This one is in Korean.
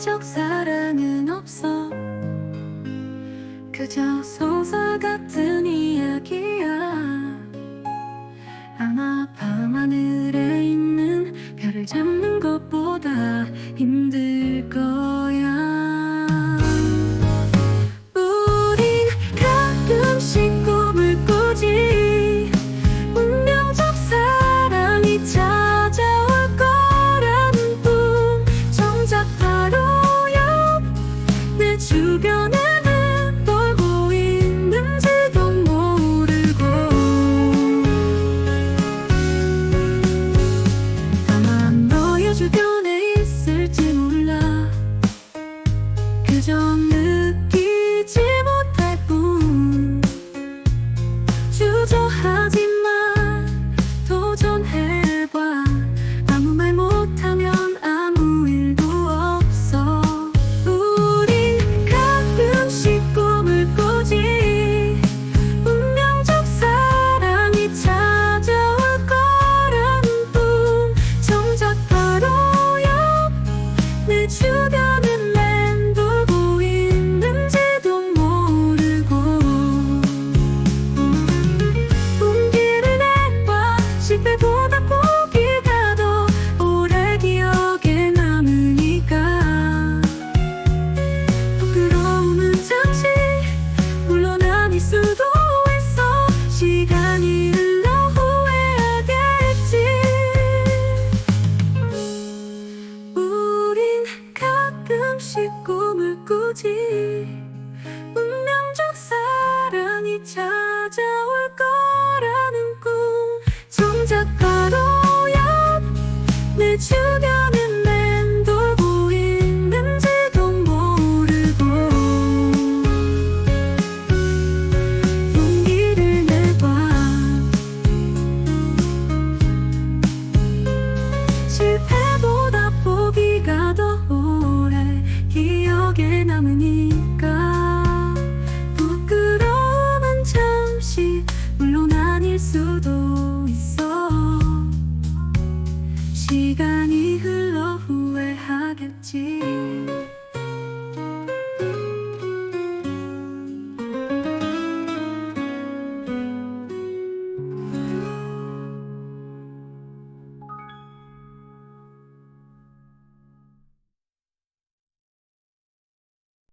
적 사랑은 없어. 그저 소설 같은 이야기야. 아마 밤하늘에 있는 별을 잡는 것보다 힘들 꿈을 꾸지. 운명적 사랑이 찾아올 거라는 꿈. 정작 바로 옆내 주변 coming in.